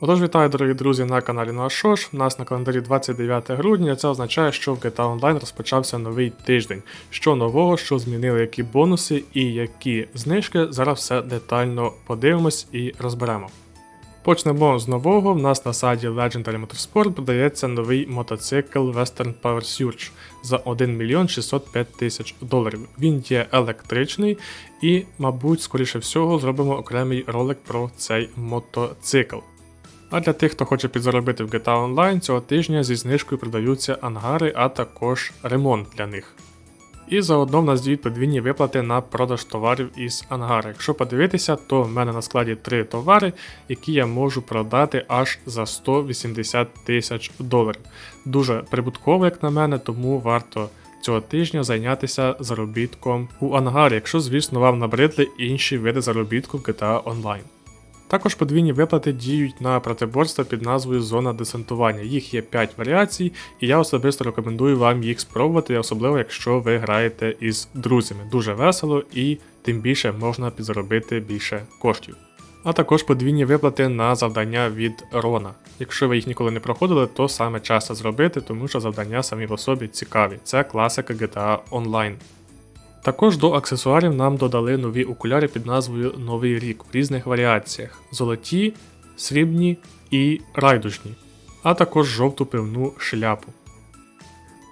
Отож, вітаю, дорогі друзі, на каналі Нашош. У нас на календарі 29 грудня. Це означає, що в GTA Online розпочався новий тиждень. Що нового, що змінили які бонуси і які знижки. Зараз все детально подивимось і розберемо. Почнемо з нового. В нас на сайті Legendary Motorsport продається новий мотоцикл Western Power Surge за 1 мільйон 605 тисяч доларів. Він є електричний і, мабуть, скоріше всього, зробимо окремий ролик про цей мотоцикл. А для тих, хто хоче підзаробити в GTA Online, цього тижня зі знижкою продаються ангари, а також ремонт для них. І заодно в нас діють подвійні виплати на продаж товарів із ангара. Якщо подивитися, то в мене на складі три товари, які я можу продати аж за 180 тисяч доларів. Дуже прибутково, як на мене, тому варто цього тижня зайнятися заробітком у ангарі, якщо, звісно, вам набридли інші види заробітку в GTA Online. Також подвійні виплати діють на протиборства під назвою Зона десантування. Їх є 5 варіацій, і я особисто рекомендую вам їх спробувати, особливо якщо ви граєте із друзями. Дуже весело і тим більше можна підзаробити більше коштів. А також подвійні виплати на завдання від Рона. Якщо ви їх ніколи не проходили, то саме час це зробити, тому що завдання самі по собі цікаві. Це класика GTA Online. Також до аксесуарів нам додали нові окуляри під назвою Новий рік в різних варіаціях: золоті, срібні і райдужні, а також жовту пивну шляпу.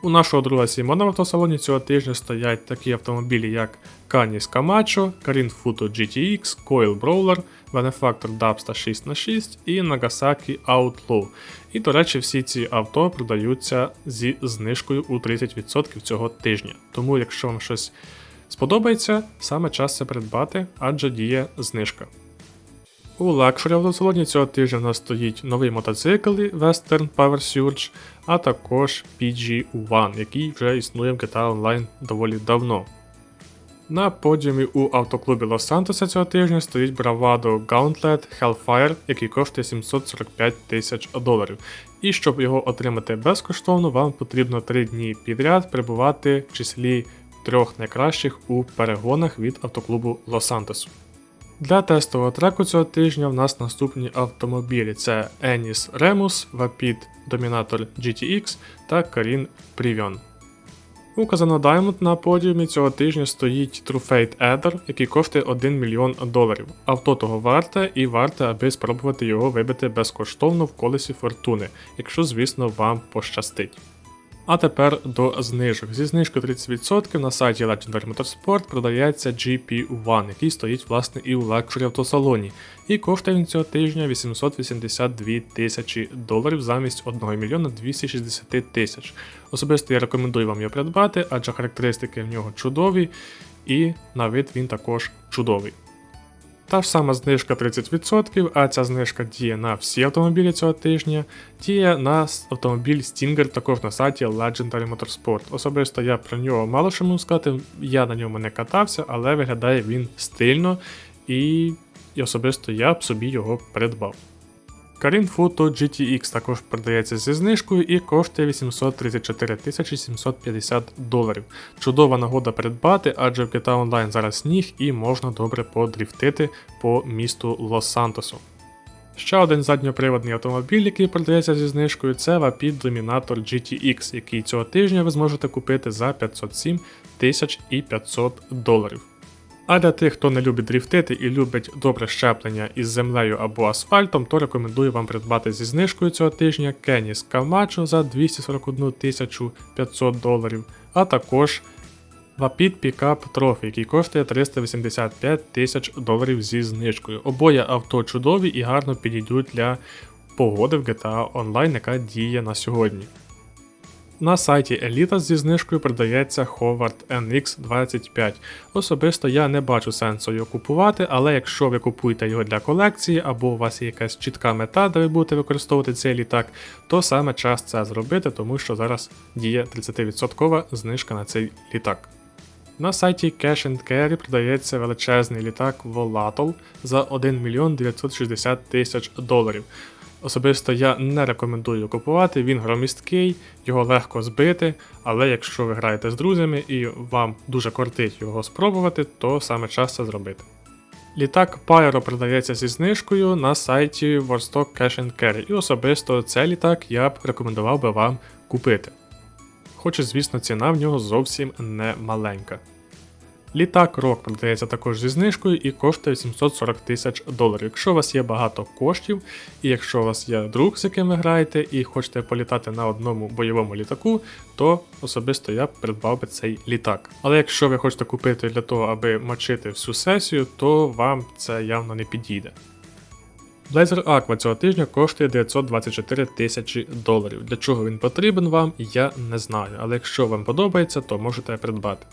У нашого друга Сімона в автосалоні цього тижня стоять такі автомобілі, як Canis Camacho, Karin Futo GTX, Coil Brawler, Benefactor Dubsta 6х6 і Nagasaki Outlaw. І, до речі, всі ці авто продаються зі знижкою у 30% цього тижня. Тому, якщо вам щось сподобається, саме час це придбати, адже діє знижка. У лакшері автосалоні цього тижня в нас стоїть новий мотоцикл Western Power Surge, а також PG-1, який вже існує в GTA Online доволі давно. На подіумі у автоклубі Лос-Сантоса цього тижня стоїть Bravado Gauntlet Hellfire, який коштує 745 тисяч доларів. І щоб його отримати безкоштовно, вам потрібно 3 дні підряд перебувати в числі трьох найкращих у перегонах від автоклубу Лос-Сантосу. Для тестового треку цього тижня в нас наступні автомобілі: це Ennis Remus, Vapid Dominator GTX та Karin Privion. У Казано Diamond на подіумі цього тижня стоїть True Fate Eder, який коштує 1 мільйон доларів. Авто того варте і варте, аби спробувати його вибити безкоштовно в колесі фортуни, якщо, звісно, вам пощастить. А тепер до знижок. Зі знижкою 30% на сайті Legendary Motorsport продається GP1, який стоїть власне і у лекшері автосалоні. І коштує він цього тижня 882 тисячі доларів замість 1 мільйона 260 тисяч. Особисто я рекомендую вам його придбати, адже характеристики в нього чудові, і на вид він також чудовий. Та ж сама знижка 30%, а ця знижка діє на всі автомобілі цього тижня, діє на автомобіль Stinger також на сайті Legendary Motorsport. Особисто я про нього мало що можу сказати, я на ньому не катався, але виглядає він стильно і, особисто я б собі його придбав. Karin GTX також продається зі знижкою і коштує 834 750 доларів. Чудова нагода придбати, адже в GTA Online зараз сніг і можна добре подріфтити по місту Лос-Сантосу. Ще один задньоприводний автомобіль, який продається зі знижкою, це Vapid Dominator GTX, який цього тижня ви зможете купити за 507 500 доларів. А для тих, хто не любить дріфтити і любить добре щеплення із землею або асфальтом, то рекомендую вам придбати зі знижкою цього тижня Kenis Camacho за 241 500 доларів, а також Vapid Pickup Trophy, який коштує 385 тисяч доларів зі знижкою. Обоє авто чудові і гарно підійдуть для погоди в GTA Online, яка діє на сьогодні. На сайті Elita зі знижкою продається Howard NX25. Особисто я не бачу сенсу його купувати, але якщо ви купуєте його для колекції або у вас є якась чітка мета, де ви будете використовувати цей літак, то саме час це зробити, тому що зараз діє 30% знижка на цей літак. На сайті Cash and Carry продається величезний літак Volatile за 1 мільйон 960 тисяч доларів. Особисто я не рекомендую купувати, він громісткий, його легко збити, але якщо ви граєте з друзями і вам дуже кортить його спробувати, то саме час це зробити. Літак Pyro продається зі знижкою на сайті Warstock Cash and Carry, і особисто цей літак я б рекомендував би вам купити. Хоч, звісно, ціна в нього зовсім не маленька. Літак Рок продається також зі знижкою і коштує 740 тисяч доларів. Якщо у вас є багато коштів, і якщо у вас є друг, з яким ви граєте, і хочете політати на одному бойовому літаку, то особисто я придбав би цей літак. Але якщо ви хочете купити для того, аби мочити всю сесію, то вам це явно не підійде. Blazer Aqua цього тижня коштує 924 тисячі доларів. Для чого він потрібен вам, я не знаю, але якщо вам подобається, то можете придбати.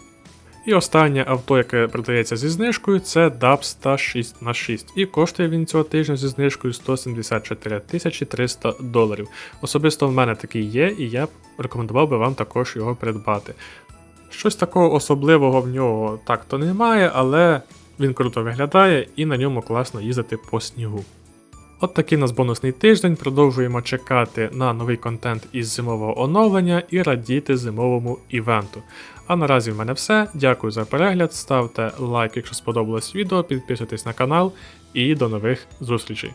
І останнє авто, яке продається зі знижкою, це Dubsta 6 на 6 і коштує він цього тижня зі знижкою 174 тисячі 300 доларів. Особисто в мене такий є, і я б рекомендував би вам також його придбати. Щось такого особливого в нього так то немає, але він круто виглядає і на ньому класно їздити по снігу. От такий у нас бонусний тиждень. Продовжуємо чекати на новий контент із зимового оновлення і радіти зимовому івенту. А наразі в мене все. Дякую за перегляд. Ставте лайк, якщо сподобалось відео, підписуйтесь на канал і до нових зустрічей.